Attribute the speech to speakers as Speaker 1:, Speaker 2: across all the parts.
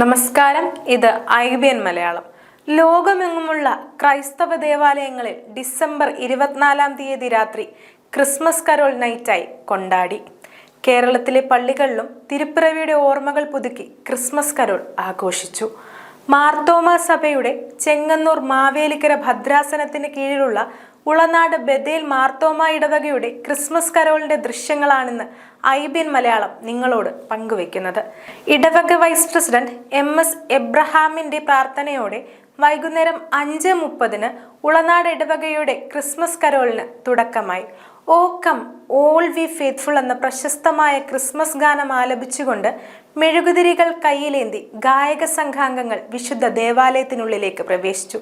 Speaker 1: നമസ്കാരം. ഇത് I B N Malayalam. ലോകമെങ്ങുമുള്ള ക്രൈസ്തവ ദേവാലയങ്ങളിൽ ഡിസംബർ ഇരുപത്തിനാലാം തീയതി രാത്രി ക്രിസ്മസ് കരോൾ നൈറ്റായി കൊണ്ടാടി. കേരളത്തിലെ പള്ളികളിലും തിരുപ്പിറവിയുടെ ഓർമ്മകൾ പുതുക്കി ക്രിസ്മസ് കരോൾ ആഘോഷിച്ചു. മാർത്തോമ സഭയുടെ ചെങ്ങന്നൂർ മാവേലിക്കര ഭദ്രാസനത്തിന് കീഴിലുള്ള ഉളനാട് ബദേൽ മാർത്തോമ ഇടവകയുടെ ക്രിസ്മസ് കരോളിന്റെ ദൃശ്യങ്ങളാണിന്ന് ഐ ബി എൻ മലയാളം നിങ്ങളോട് പങ്കുവെക്കുന്നത് ഇടവക വൈസ് പ്രസിഡന്റ് എം എസ് എബ്രഹാമിന്റെ പ്രാർത്ഥനയോടെ വൈകുന്നേരം അഞ്ച് മുപ്പതിന് ഉളനാട് ഇടവകയുടെ ക്രിസ്മസ് കരോളിന് തുടക്കമായി. O come all ye faithful എന്ന പ്രശസ്തമായ ക്രിസ്മസ് ഗാനം ആലപിച്ചുകൊണ്ട് മെഴുകുതിരികൾ കയ്യിലേന്തി ഗായക സംഘാംഗങ്ങൾ വിശുദ്ധ ദേവാലയത്തിനുള്ളിലേക്ക് പ്രവേശിച്ചു.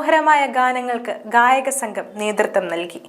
Speaker 1: മനോഹരമായ ഗാനങ്ങൾക്ക് ഗായക സംഘം നേതൃത്വം നൽകി.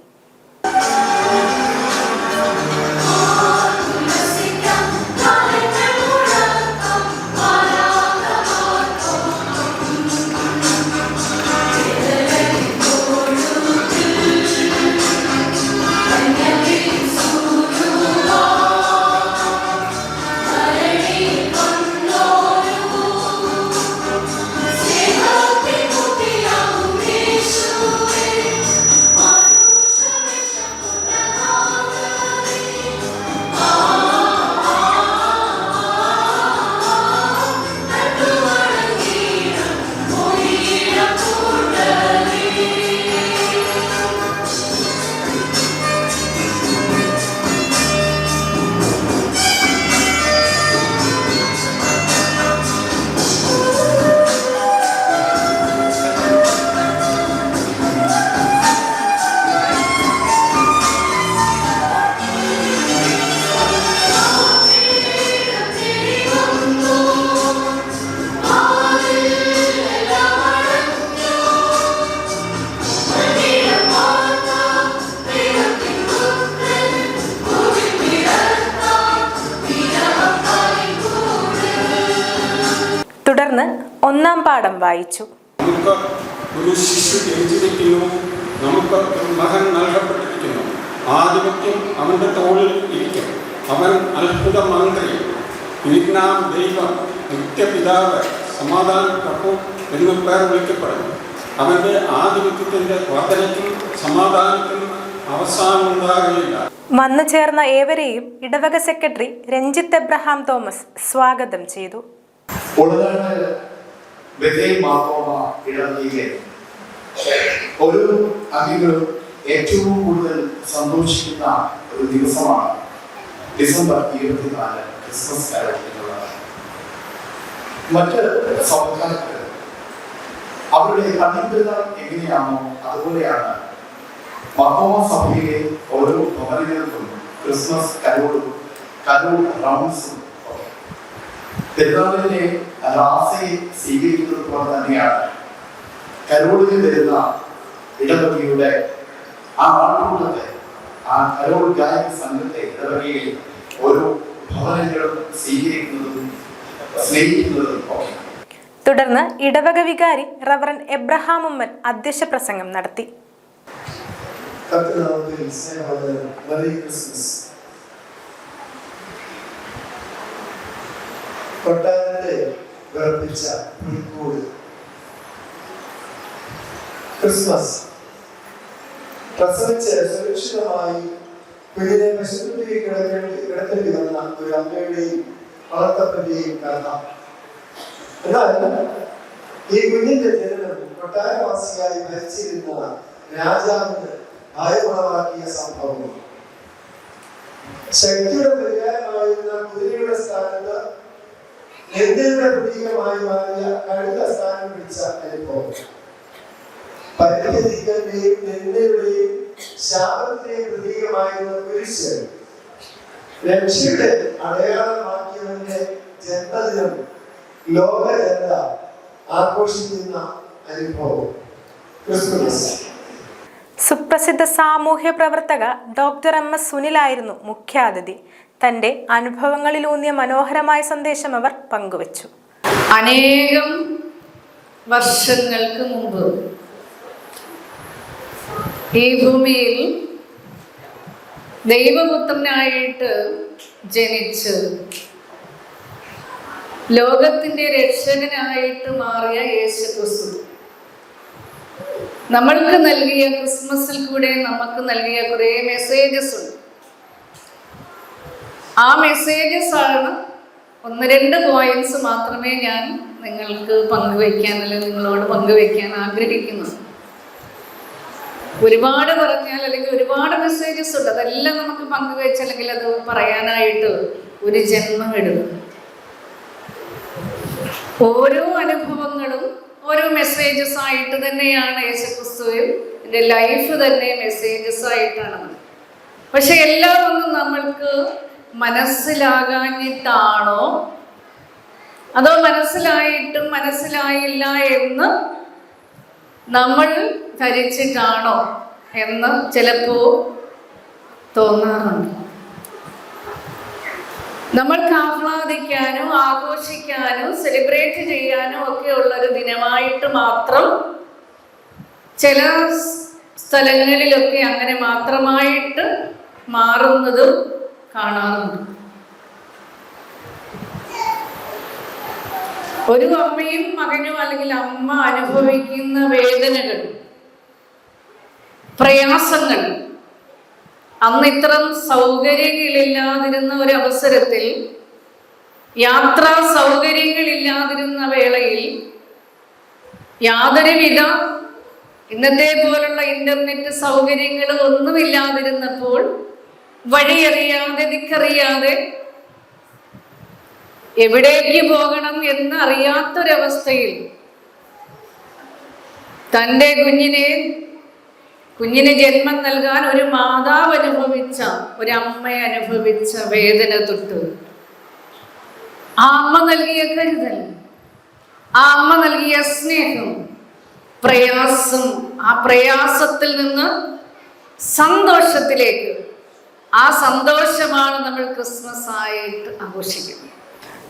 Speaker 1: വായിച്ചു.
Speaker 2: നമുക്ക് ഒരു ശിശു ജനിച്ചിരിക്കുന്നു നമുക്ക് ഒരു മകൻ നൽകപ്പെട്ടിരിക്കുന്നു. ആധിപത്യം അവന്റെ തോളിൽ ഇരിക്കും. അവൻ അത്ഭുത മന്ത്രി. വിജ്ഞാം ദൈവം നിത്യപിതാവ് സമാധാന പ്രഭു എന്നു പേർ വിളിക്കപ്പെടും അവന്റെ ആധിപത്യത്തിന്റെ വർധനയ്ക്കും സമാധാനത്തിനും അവസാനമുണ്ടാകുകയില്ല
Speaker 1: വന്നു ചേർന്ന ഏവരെയും ഇടവക സെക്രട്ടറി രഞ്ജിത്ത് എബ്രഹാം തോമസ് സ്വാഗതം ചെയ്തു.
Speaker 3: ബഥേൽ മാർത്തോമ ഇടവകയിലെ ഒരു അംഗങ്ങളും ഏറ്റവും കൂടുതൽ സന്തോഷിക്കുന്ന ഒരു ദിവസമാണ് ഡിസംബർ ഇരുപത്തിനാല് ക്രിസ്മസ് കാലം എന്നുള്ളത് മറ്റ് സൗകാർക്ക് അവരുടെ കണ്ണിപ്പെരുന്നാൾ എങ്ങനെയാണോ അതുപോലെയാണ് മഹോമ സഭയിലെ ഓരോ ഭവനങ്ങൾക്കും ക്രിസ്മസ് കരോളും കരോൾ റൗണ്ട്സും ഒക്കെ. പെരുന്നാളിനെ റാസയെ സ്വീകരിക്കുന്നത് പോലെ തന്നെയാണ്. കരോളിന് വരുന്ന ഇടവകയുടെ ആ ആൾക്കൂട്ടത്തെ ആ കരോൾ ഗായക സംഘത്തെ ഇടവകയിൽ ഓരോ ഭവനങ്ങളും സ്വീകരിക്കുന്നതും സ്നേഹിക്കുന്നതും ഒക്കെ
Speaker 1: തുടർന്ന് ഇടവക വികാരി റവറൻ എബ്രഹാം ഉമ്മൻ അധ്യക്ഷ പ്രസംഗം നടത്തി.
Speaker 3: കൊട്ടാരത്തെ വിറപ്പിച്ച പുൽക്കൂട് ക്രിസ്മസ് പ്രസവിച്ച് സുരക്ഷിതമായി കുഞ്ഞിനെ പശുവിന്റെയും കിടക്കേണ്ടി കിടത്തേണ്ടി വന്ന ഒരു അമ്മയുടെയും വളർത്തപ്പന്റെയും കഥ എന്നാൽ ഈ കുഞ്ഞിന്റെ ജനനം
Speaker 4: കൊട്ടാരവാസിയായി ഭരിച്ചിരുന്ന രാജാവിന് ഭയമുളവാക്കിയ സംഭവം ശക്തിയുടെ പരിഹാരമായിരുന്ന കുതിരയുടെ സ്ഥാനത്ത് നിന്ദയുടെ പ്രതീകമായി മാറിയ കഴിഞ്ഞ സ്ഥാനം പിടിച്ച അനുഭവം. പരിഹരിക്കന്റെയും നിന്ദയുടെയും ശാപത്തിന്റെയും ആഘോഷിക്കുന്ന അനുഭവം.
Speaker 1: സുപ്രസിദ്ധ സാമൂഹ്യ പ്രവർത്തക ഡോക്ടർ എം എസ് സുനിലായിരുന്നു മുഖ്യാതിഥി. തന്റെ അനുഭവങ്ങളിലൂന്നിയ മനോഹരമായ സന്ദേശം അവർ പങ്കുവച്ചു.
Speaker 5: അനേകം വർഷങ്ങൾക്ക് മുമ്പ് ഈ ഭൂമിയിൽ ദൈവപുത്രനായിട്ട് ജനിച്ച് ലോകത്തിന്റെ രക്ഷകനായിട്ട് മാറിയ യേശു ക്രിസ്തു നമ്മൾക്ക് നൽകിയ ക്രിസ്മസിൽ കൂടെ നമുക്ക് നൽകിയ കുറേ മെസ്സേജസ് ഉണ്ട്. ആ മെസ്സേജസ് ആണ് ഒന്ന് രണ്ട് പോയിന്റ്സ് മാത്രമേ ഞാൻ നിങ്ങൾക്ക് പങ്കുവയ്ക്കാൻ അല്ലെങ്കിൽ നിങ്ങളോട് പങ്കുവയ്ക്കാൻ ആഗ്രഹിക്കുന്നു. ഒരുപാട് പറഞ്ഞാൽ അല്ലെങ്കിൽ ഒരുപാട് മെസ്സേജസ് ഉണ്ട്. അതെല്ലാം നമുക്ക് പങ്കുവെച്ച് അല്ലെങ്കിൽ അത് പറയാനായിട്ട് ഒരു ജന്മം എടുക്കും. ഓരോ അനുഭവങ്ങളും ഓരോ മെസ്സേജസ് ആയിട്ട് തന്നെയാണ് യേശുക്രിസ്തുവും എന്റെ ലൈഫ് തന്നെ മെസ്സേജസ് ആയിട്ടാണ് പക്ഷെ എല്ലാം ഒന്നും നമ്മൾക്ക് മനസ്സിലാകാഞ്ഞിട്ടാണോ? അതോ മനസ്സിലായിട്ടും മനസ്സിലായില്ല എന്ന് നമ്മൾ ധരിച്ചിട്ടാണോ എന്ന് ചിലപ്പോ തോന്നാറുണ്ട്. നമ്മൾക്ക് ആഹ്ലാദിക്കാനും ആഘോഷിക്കാനും സെലിബ്രേറ്റ് ചെയ്യാനും ഒക്കെ ഉള്ളൊരു ദിനമായിട്ട് മാത്രം ചില സ്ഥലങ്ങളിലൊക്കെ അങ്ങനെ മാത്രമായിട്ട് മാറുന്നതും കാണാറുണ്ട്. ഒരു അമ്മയും മകനും അല്ലെങ്കിൽ അമ്മ അനുഭവിക്കുന്ന വേദനകൾ പ്രയാസങ്ങൾ അന്ന് ഇത്തരം സൗകര്യങ്ങളില്ലാതിരുന്ന ഒരു അവസരത്തിൽ യാത്രാ സൗകര്യങ്ങളില്ലാതിരുന്ന വേളയിൽ യാതൊരുവിധ ഇന്നത്തെ പോലുള്ള ഇന്റർനെറ്റ് സൗകര്യങ്ങൾ ഒന്നുമില്ലാതിരുന്നപ്പോൾ വഴിയറിയാതെ ദിക്കറിയാതെ എവിടേക്ക് പോകണം എന്ന് അറിയാത്തൊരവസ്ഥയിൽ തന്റെ കുഞ്ഞിനെ കുഞ്ഞിന് ജന്മം നൽകാൻ ഒരു മാതാവ് അനുഭവിച്ച ഒരമ്മ അനുഭവിച്ച വേദന തൊട്ട് ആ അമ്മ നൽകിയ കരുതൽ ആ അമ്മ നൽകിയ സ്നേഹം പ്രയാസം ആ പ്രയാസത്തിൽ നിന്ന് സന്തോഷത്തിലേക്ക് ആ സന്തോഷമാണ് നമ്മൾ ക്രിസ്മസ് ആയിട്ട് ആഘോഷിക്കുന്നത്.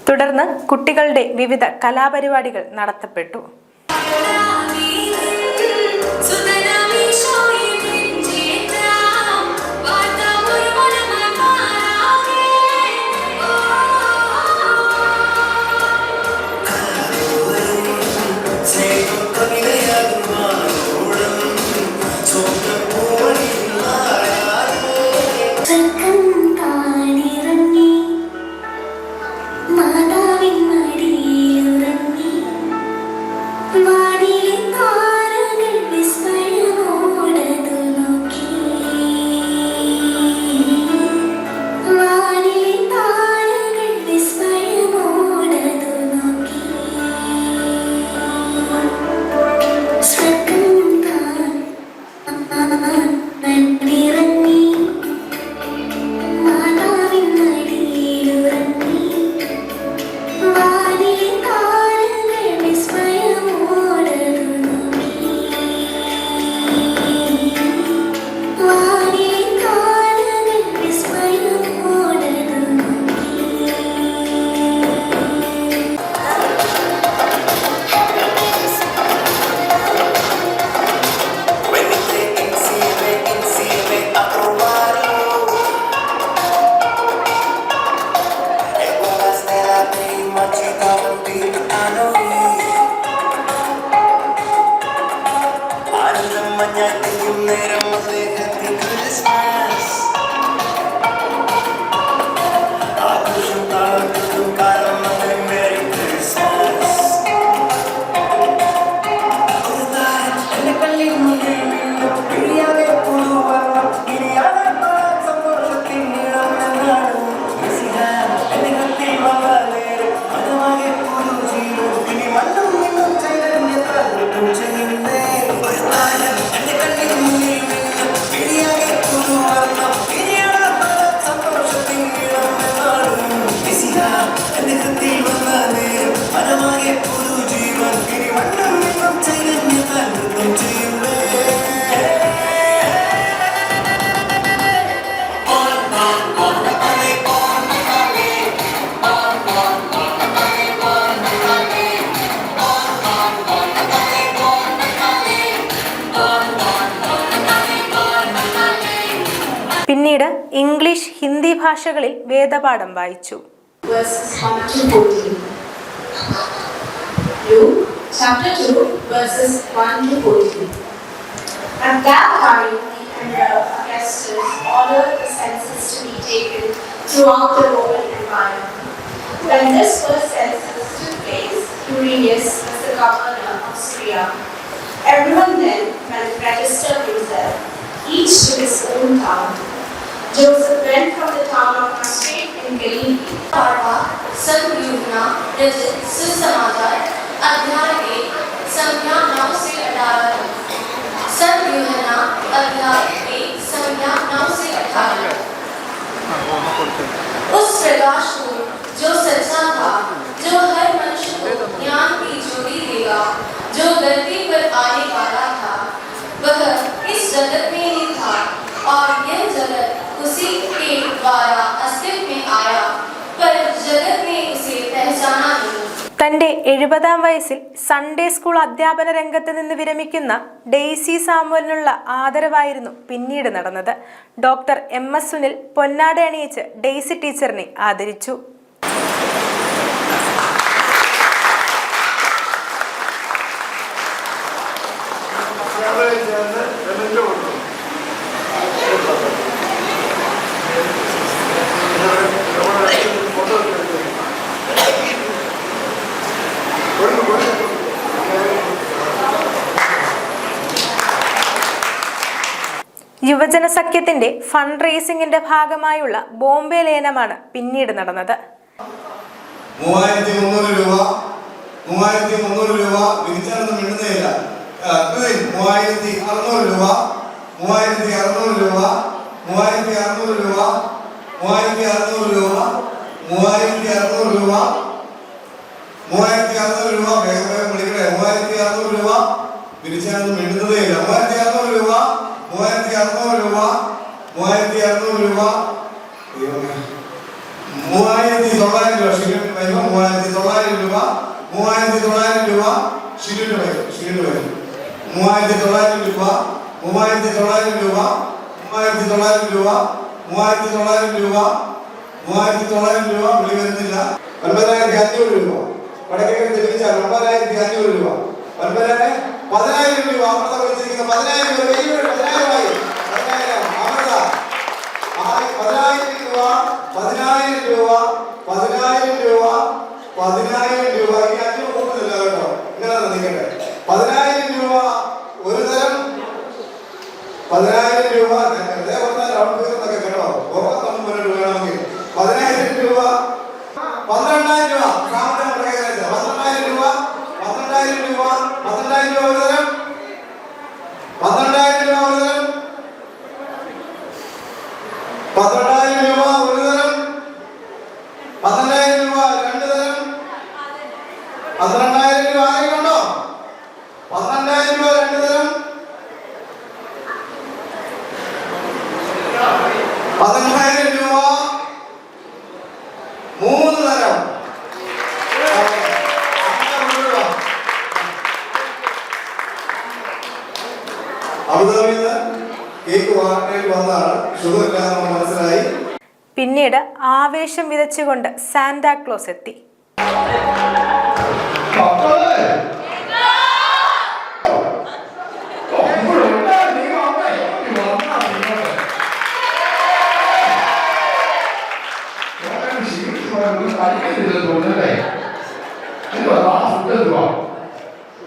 Speaker 1: തുടർന്ന് കുട്ടികളുടെ വിവിധ കലാപരിപാടികൾ നടത്തപ്പെട്ടു. ഭാഷകളിൽ വേദപാഠം വായിച്ചു
Speaker 6: verses 1 to 14. Luke chapter 2, verses 1 to 14. At that time, the emperor Augustus ordered the census to be taken throughout the Roman Empire. When this first census took place, Quirinius was the governor of Syria. Everyone then went to register himself, each to his own town. Joseph went from the town of Nazareth in Galilee
Speaker 7: पढ़ा संयुजना रचित सुसमाचार अध्याय एक संज्ञा नौ से अठारह संयुजना अध्याय एक संज्ञा नौ से अठारह उस प्रकाश को जो सच्चा था जो हर मनुष्य को ज्ञान की ज्योति देगा जो धरती पर आने वाला था वह इस जगत में ही था और यह जगत उसी के द्वारा अस्तित्व में आया पर जगत ने उसे पहचाना नहीं
Speaker 1: തന്റെ എഴുപതാം വയസ്സിൽ സൺഡേ സ്കൂൾ അധ്യാപന രംഗത്ത് നിന്ന് വിരമിക്കുന്ന ഡെയ്സി സാമുവലിനുള്ള ആദരവായിരുന്നു പിന്നീട് നടന്നത് ഡോക്ടർ എം എസ് സുനിൽ പൊന്നാട അണിയിച്ച് ഡെയ്സി ടീച്ചറിനെ ആദരിച്ചു യുവജന സഖ്യത്തിന്റെ ഫണ്ട് റേസിംഗിന്റെ ഭാഗമായുള്ള ബോംബെ ലേനമാണ് പിന്നീട് നടന്നത്.
Speaker 8: രൂപ മൂവായിരത്തി മുന്നൂറ് രൂപ രൂപ മൂവായിരത്തി അറുന്നൂറ് രൂപ മൂവായിരത്തി അറുന്നൂറ് രൂപ മൂവായിരത്തി അറുന്നൂറ് രൂപ മൂവായിരത്തി അറുന്നൂറ് രൂപ മൂവായിരത്തി അറുന്നൂറ് രൂപ വേഗം വേഗം വിളിക്കണേ മൂവായിരത്തി അറുന്നൂറ് രൂപ വിരിച്ചാണെന്ന് മിണ്ടുന്നതേ ഇല്ല. മൂവായിരത്തി അറുന്നൂറ് രൂപ മൂവായിരത്തി അറുന്നൂറ് രൂപ മൂവായിരത്തി അറുന്നൂറ് രൂപ. മൂവായിരത്തി തൊള്ളായിരം രൂപ ഷിലിന് വരുമ്പോൾ മൂവായിരത്തി തൊള്ളായിരം രൂപ മൂവായിരത്തി തൊള്ളായിരം രൂപ ഷിലിന് വരും ഷിലിന് വരും മൂവായിരത്തി തൊള്ളായിരം രൂപ മൂവായിരത്തി തൊള്ളായിരം രൂപ മൂവായിരത്തി തൊള്ളായിരം രൂപ മൂവായിരത്തി തൊള്ളായിരം രൂപ മൂവായിരത്തി തൊള്ളായിരം രൂപ വിളി വരുന്നില്ല. ഒൻപതിനായിരത്തി അഞ്ഞൂറ് രൂപ. വടക്കേക്കര തിരിച്ചാൽ ഒമ്പതിനായിരത്തി അഞ്ഞൂറ് രൂപ. ഒൻപതിനായിരം പതിനായിരം രൂപ അമൃത വിളിച്ചിരിക്കുന്ന പതിനായിരം രൂപ പതിനായിരമായി. പതിനായിരം അമൃത. പതിനായിരം രൂപ പതിനായിരം രൂപ പതിനായിരം രൂപ പതിനായിരം രൂപ. ഈ അഞ്ഞൂറ് കൂട്ടുന്നില്ല കേട്ടോ. ഇങ്ങനെ നിൽക്കട്ടെ പതിനായിരം രൂപ ഒരു തരം പതിനായിരം രൂപ ഞാൻ വെറുതെ പറഞ്ഞ റൗണ്ട് ഫിഗർ എന്നൊക്കെ കേട്ടോ ഓർമ്മ നമുക്ക് മുന്നോട്ട് വേണമെങ്കിൽ പതിനായിരം രൂപ പന്ത്രണ്ടായിരം രൂപ സാമ്പത്തിക പ്രകടനത്തിൽ പന്ത്രണ്ടായിരം രൂപ പന്ത്രണ്ടായിരം രൂപ പന്ത്രണ്ടായിരം രൂപ ഒരു തരം പന്ത്രണ്ടായിരം രൂപ ഒരു തരം പന്ത്രണ്ടായിരം രൂപ ഒരു തരം പന്ത്രണ്ടായിരം രൂപ രണ്ട് തരം പന്ത്രണ്ടായിരം രൂപ ആരെങ്കിലും ഉണ്ടോ പന്ത്രണ്ടായിരം രൂപ രണ്ട് തരം പന്ത്രണ്ടായിരം രൂപ മൂന്ന് തരം അബുദാബിയിൽ നിന്ന് കേക്ക് വാങ്ങാനായിട്ട് വന്നതാണ്. ഷുഗർ ഇല്ലാന്ന് മനസ്സിലായി.
Speaker 1: പിന്നീട് ആവേശം വിതച്ചുകൊണ്ട് സാന്റാക്ലോസ് എത്തി.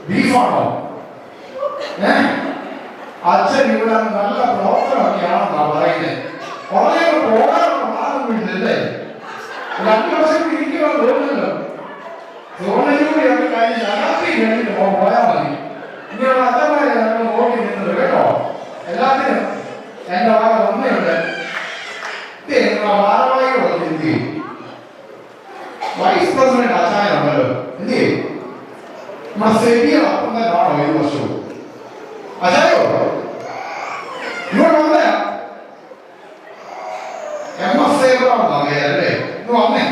Speaker 9: ബീഫാണോ ഏ അച്ഛൻ ഇവിടെ നല്ല പ്രവർത്തനമൊക്കെയാണെന്നാ പറയുന്നത് വളരെ പോകാനുള്ള മാർഗമില്ലല്ലേ? രണ്ടു വർഷം ഇരിക്കുവാൻ തോന്നുന്നല്ലോ തോന്നിലൂടെയൊക്കെ കഴിഞ്ഞ് രാത്രി കഴിഞ്ഞിട്ട് പോയാൽ മതി. ഇങ്ങനെയുള്ള അച്ഛന്മാരെ ഞങ്ങൾ നോക്കി നിന്നത് കേട്ടോ. എല്ലാത്തിനും എന്റെ വക ഒന്നയുണ്ട് ഭാരവാഹികളൊക്കെ എന്ത് ചെയ്യും വൈസ് പ്രസിഡന്റ് അച്ചായനുണ്ടല്ലോ എന്ത് ചെയ്യും നമ്മുടെ അപ്പം തന്നെയാണോ ഈ വർഷവും അച്ചായോ ഇവിടെ വന്നയാ എം എസ് സേവറാണെന്നാ പേരല്ലേ ഇന്ന് വന്നേ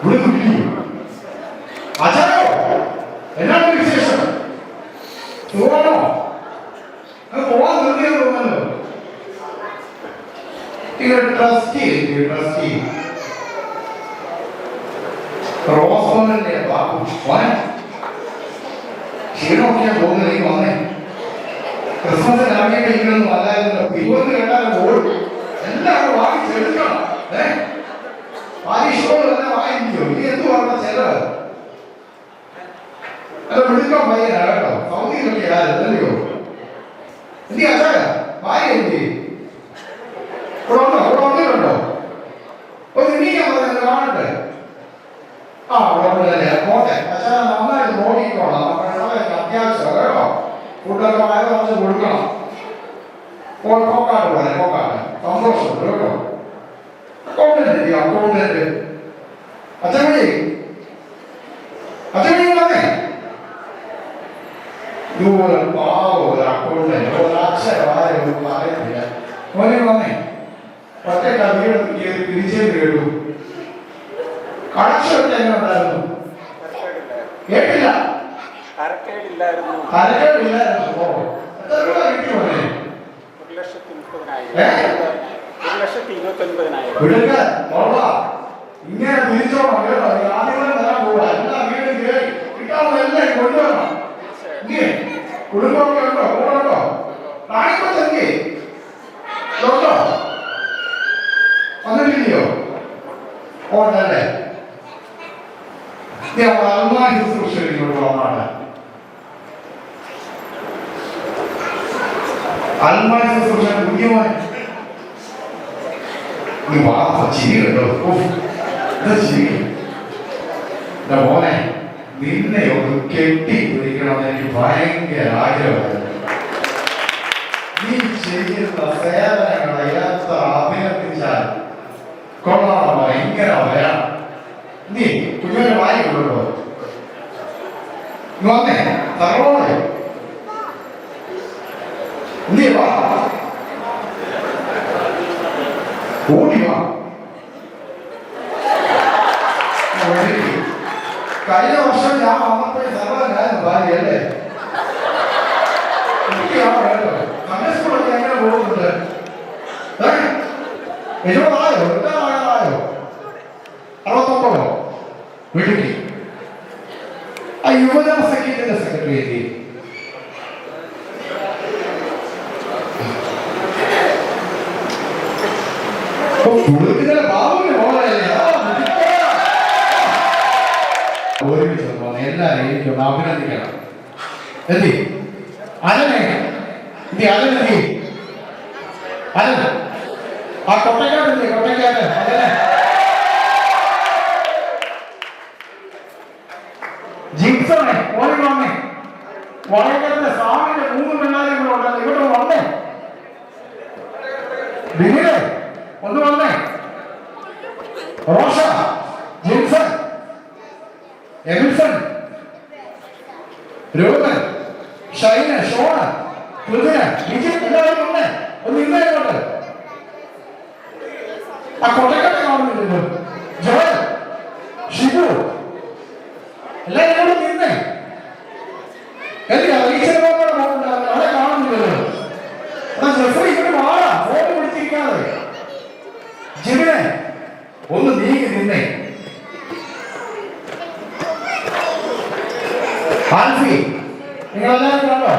Speaker 9: ഇവിടെ നിന്ന് വിളിക്കും. അച്ചായോ എനിക്കൊരു ട്രസ്റ്റി ട്രസ്റ്റി റോസ്മോന്റെ ബാബു മോനെ ക്ഷീണമൊക്കെ പോകുന്നത് നീ വന്നേ. ക്രിസ്മസ് ഇറങ്ങി കഴിക്കണമെന്നും അല്ലായിരുന്നു ഇരുപത് കേട്ടാൽ ഓടും എല്ലാവരും വാങ്ങിച്ചെടുക്കണം ഏ? പാരീഷോട് തന്നെ വാങ്ങിക്കോ നീ എന്ത് പറഞ്ഞ ചെലവ്? അല്ല വിളിക്കാൻ പയ്യനാ കേട്ടോ. സൗദിയിലൊക്കെ ആരല്ലയോ എന്തി അച്ഛാ ഇവിടെ ഉണ്ടോ ഇവിടെ വന്നിട്ടുണ്ടോ ഒന്ന് എണീക്കാൻ പറഞ്ഞു കാണട്ടെ. ആ കുഴപ്പമില്ല പോട്ടെ. അച്ഛാ നന്നായിട്ട് നോക്കിക്കോളാം. നമ്മുടെ അത്യാവശ്യം കേട്ടോ. ഫുഡൊക്കെ വയറ് കുറച്ച് കൊടുക്കണം. പോയി പോക്കാട്ട് പോലെ പോക്കാട്ട്. സന്തോഷമുണ്ട് കേട്ടോ. അക്കൗണ്ടന്റ് അക്കൗണ്ടന്റ് അച്ഛൻ അച്ഛൻ വന്നേ ഇതുപോലെ പാവം ഒരു അക്കൗണ്ടന്റ് ഒരു അക്ഷരമാരും ഒരു പറയത്തില്ല മോനെ വന്നേ ഒറ്റ വീട് കയറി പിരിച്ചേ കേട്ടു കണക്ഷനൊക്കെ എങ്ങനെ ഉണ്ടായിരുന്നു കേട്ടില്ല
Speaker 2: അരക്കേടില്ലായിരുന്നു
Speaker 9: കരകളില്ലായിരുന്നു ഓ എത്ര രൂപ കിട്ടി മോനെ
Speaker 2: ഒരു ലക്ഷത്തി
Speaker 9: ഏ?
Speaker 2: മുപ്പതിനായിരം ഒരു ലക്ഷത്തി ഇരുപത്തി ഒൻപതിനായിരം
Speaker 9: വിടുക മോള ഇങ്ങനെ തിരിച്ചോണം കേട്ടോ ഈ ആദ്യമേ തരാൻ പോവാ എല്ലാ വീടും കയറി കിട്ടാവുന്ന എല്ലാം കൊണ്ടുവരണം ഇല്ലേ കുടുംബമൊക്കെ ഉണ്ടോ കൂടെ ഉണ്ടോ നായിക്കൊക്കെ ഉണ്ടോ വന്നിട്ടില്ലയോ ഓട്ടല്ലേ നീ അവിടെ അൽമാരി ശുശ്രൂഷ ഇങ്ങോട്ട് വന്നാണ് അൽമാരി ശുശ്രൂഷ കുഞ്ഞുമോൻ നീ വാ ചിരി കേട്ടോ ചിരി? എന്റെ മോനെ നിന്നെ ഒന്ന് കെട്ടി പിടിക്കണമെന്ന് എനിക്ക് ഭയങ്കര ആഗ്രഹമായിരുന്നു. നീ ചെയ്യുന്ന സേവനങ്ങളെ എത്ര അഭിനന്ദിച്ചാൽ കൊള്ളാമോ ഇങ്ങനെ വരാം നീ കുഞ്ഞൊരു വായി കൊണ്ടോ നീ വന്നേ തറവോടെ. നീ വാ ഓടി വാ ഓടി. കഴിഞ്ഞ വർഷം ഞാൻ വന്നപ്പോഴേ സർവനായിരുന്നു ഭാര്യ അല്ലേ എനിക്കാണ് കേട്ടോ നമ്മുടെ സ്കൂളൊക്കെ എങ്ങനെ പോകുന്നുണ്ട് ഏ? എഴുപതായോ എഴുപതായോ അറുപത്തൊമ്പതോ വീട്ടിൽ ആ യുവജന സഖ്യത്തിന്റെ സെക്രട്ടറി എത്തി കുടുംബത്തിലെ ബാബുവിന്റെ മോളല്ലേ ആ, മിടുക്കനാ. ഒരുമിച്ച് വന്ന് എല്ലാവരെയും എനിക്കൊന്ന് അഭിനന്ദിക്കണം. എന്തി അലനെ എന്തി അലനെന്തി അലൻ ആ കൊട്ടക്കാരല്ലേ കൊട്ടക്കാരൻ അലനെ ഓടി വന്നേ വളയക്കരത്തെ സ്വാമിന്റെ മൂന്ന് പിള്ളേരും കൂടെ ഉണ്ടല്ലോ. ഇവിടെ വന്നേ. ബിനിലെ ഒന്ന് വന്നേ. റോഷ രൂപൻ ഷൈന ഷോണ പൃഥ്വിന വിജയ് ഒന്ന് ഇന്നേ കൊണ്ട് ആ കൊട്ടക്കട്ട കാണുന്നില്ലല്ലോ ജോയൽ ഷിബു എല്ലാവരും കൂടെ നിന്നേ എന്തിനാ ഈശ്വരനോട് പോകുന്നുണ്ടാവില്ല അവിടെ കാണുന്നില്ലല്ലോ എന്നാ ജെഫ്രി ഇവിടെ വാടാ ഫോൺ പിടിച്ചിരിക്കാതെ ജിമിനെ ഒന്ന് നീങ്ങി നിന്നേ ആൽഫി നിങ്ങൾ എല്ലാവരും കണ്ടോ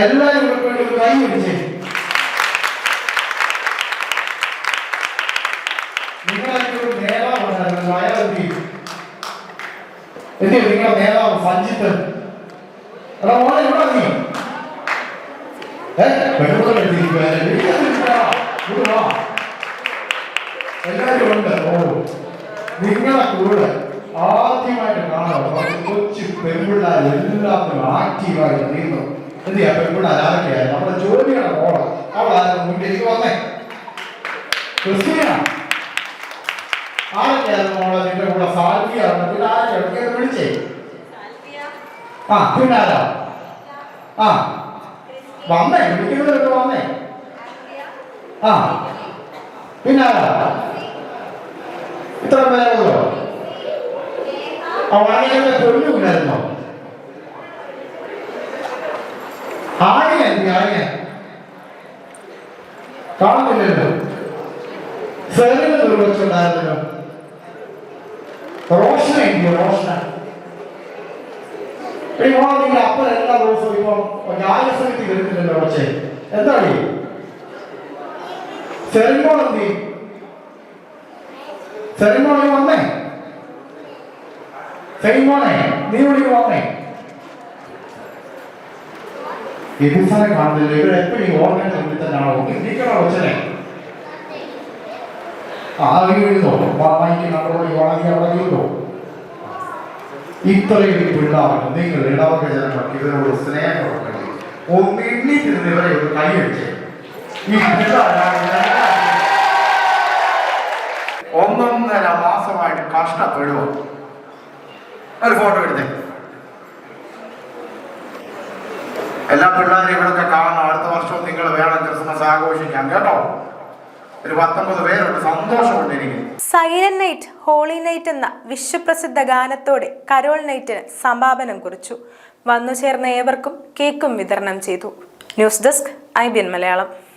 Speaker 9: എല്ലാവരും ഇവിടെ വേണ്ടി ഒരു കൈ പിടിച്ചേ നിങ്ങളൊക്കെ ഒരു നേതാവ് ഉണ്ടായിരുന്നു അയാളെത്തി എന്തിനാ നിങ്ങളുടെ നേതാവ് സഞ്ജിത്ത് എടാ മോനെ എവിടെ നീ ഏ പെട്രോൾ എല്ലാവരും ഉണ്ട്. ഓ. നിങ്ങളെ കൂടെ ആദ്യമായിട്ട് കാണാം കൊച്ചു പെൺപിള്ളേർ എല്ലാത്തിനും ആക്റ്റീവായിട്ട് നീങ്ങും എന്തിയാ പെൺപിള്ളേർ ആരൊക്കെയാ? നമ്മുടെ ജോലിയാണ് മോൾ. അവളായിരുന്നു മുന്നിലേക്ക് വന്നേ? ക്രിസ്ത്യന? ആരൊക്കെയായിരുന്നു മോളെ? നിന്റെ കൂടെ സാൽവിയാണ് പിന്നെ ആരൊക്കെയാണ് വിളിച്ചേ. ആ പിന്നെ ആരാ? ആ. വന്നേ വിളിക്കുന്നവരൊക്കെ വന്നേ ആ പിന്നെ ഇത്ര പേരുള്ളോ ആ വാണികളുടെ തൊഴിലുണ്ടായിരുന്നോ ആണിയ ആണിയ കാണുന്നില്ലല്ലോ. സെറിന് ദുർവച്ചുണ്ടായിരുന്നല്ലോ റോഷന എനിക്ക് മോളെ നിങ്ങൾ അപ്പം എല്ലാ ദിവസവും ഇപ്പം ന്യായസമിതി വരുന്നില്ലല്ലോ പക്ഷേ എന്താണ് സെറിമോൾ എന്ത് സെറിമോണി വന്നേ സെറിമോണെ നീ ഇവിടെ വന്നേ എബിസാനെ കാണുന്നില്ല ഇവർ എപ്പോഴും ഓർമ്മയുടെ മുന്നിൽ തന്നെയാണോ ആ വീഴുന്നോ വാങ്ങി നടപടി വാങ്ങി അവിടെ ഇത്രയും പിള്ളാർ നിങ്ങൾ ഇടവക ജനങ്ങൾ ഇവരോട് സ്നേഹം കൊടുക്കണം. ഇവരെ ഒരു കൈ വെച്ച്. ഈ ഒന്നൊന്നര മാസമായിട്ട് കഷ്ടപ്പെടുവോ? ഒരു ഫോട്ടോ എടുത്തേ. എല്ലാ പിള്ളേരെയും ഇവിടെ കാണണം. അടുത്ത വർഷവും നിങ്ങൾ വേണം ക്രിസ്മസ് ആഘോഷിക്കാൻ കേട്ടോ? ഒരു
Speaker 1: സൈലന്റ് നൈറ്റ് ഹോളി നൈറ്റ് എന്ന വിശ്വപ്രസിദ്ധ ഗാനത്തോടെ കരോൾ നൈറ്റിന് സമാപനം കുറിച്ചു. വന്നു ചേർന്ന ഏവർക്കും കേക്കും വിതരണം ചെയ്തു. News desk I B N Malayalam.